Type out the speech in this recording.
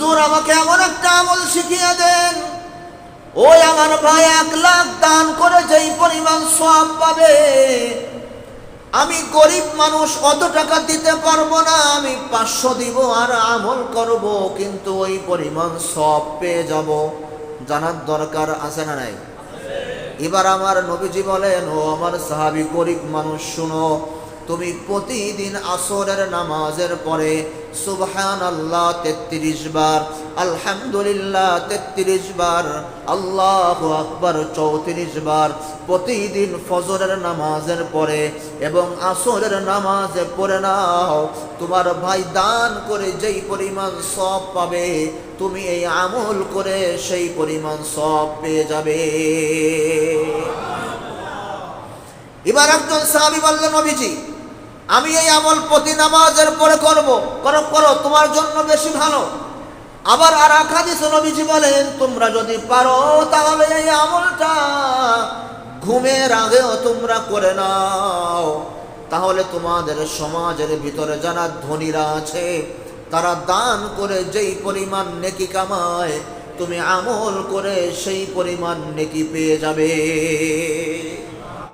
হুজুর আমাকে এমন একটা আমল শিখিয়ে দেন। ওই আমার ভাই এক লাখ দান করে যেই পরিমাণ সব পাবে। আমি গরিব মানুষ, অত টাকা দিতে পারব না, আমি পাঁচশো দিব আর আমল করব, কিন্তু ওই পরিমাণ সব পেয়ে যাব। জানার দরকার আছে না নাই? এবার আমার নবীজি বলেন, ও আমার সাহাবি গরিব মানুষ, শুনো তুমি প্রতিদিন আসরের নামাজের পরে সুবহান আল্লাহ তেত্রিশ বার, আলহামদুলিল্লাহ তেত্রিশ বার, আল্লাহ আকবর চৌত্রিশ বার প্রতিদিন ফজরের নামাজের পরে এবং আসরের নামাজে পড়ে নাও। তোমার ভাই দান করে যেই পরিমাণ সব পাবে, তুমি এই আমল করে সেই পরিমাণ সব পেয়ে যাবে। এবার একজন সাহাবি বললেন, নবীজি আমি এই আমল প্রতি নামাজের পরে করব। করো করো, তোমার জন্য বেশি ভালো। আবার আর হাদিসে নবীজি বলেন, তোমরা যদি পারো, তাহলে এই আমলটা ঘুমের আগেও তোমরা করে নাও। তাহলে তোমাদের সমাজের ভিতরে যারা ধনীরা আছে, তারা দান করে যেই পরিমাণ নেকি কামায়, তুমি আমল করে সেই পরিমাণ নেকি পেয়ে যাবে।